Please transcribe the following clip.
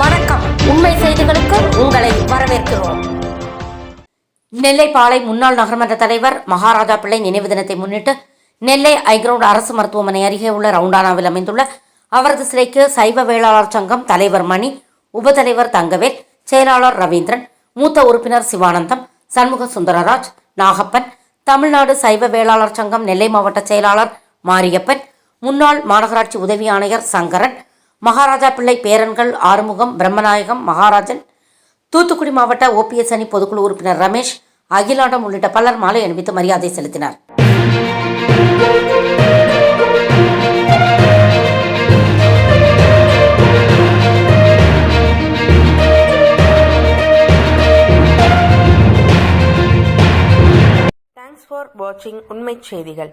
வணக்கம். உண்மை செய்திகளுக்கு உங்களை வரவேற்கிறோம். நெல்லை பாளை முன்னாள் நகர்மன்ற தலைவர் மகாராஜா பிள்ளை நினைவு தினத்தை முன்னிட்டு நெல்லை ஐக்ரவுண்ட் அரசு மருத்துவமனை அருகே உள்ள ரவுண்டானாவில் அமைந்துள்ள அவரது சிலைக்கு சைவ வேளாளர் சங்கம் தலைவர் மணி உபதலைவர் தங்கவேல் செயலாளர் ரவீந்திரன் மூத்த உறுப்பினர் சிவானந்தம் சண்முக சுந்தரராஜ் நாகப்பன் தமிழ்நாடு சைவ வேளாளர் சங்கம் நெல்லை மாவட்ட செயலாளர் மாரியப்பன் முன்னாள் மாநகராட்சி உதவி ஆணையர் சங்கரன் மகாராஜா பிள்ளை பேரன்கள் ஆறுமுகம் பிரம்மநாயகம் மகாராஜன் தூத்துக்குடி மாவட்ட ஓபிஎஸ் அணி பொதுக்குழு உறுப்பினர் ரமேஷ் அகிலாண்டம் உள்ளிட்ட பலர் மாலை அணிவித்து மரியாதை செலுத்தினர். தேங்க்ஸ் ஃபார் வாட்சிங் உண்மைச் செய்திகள்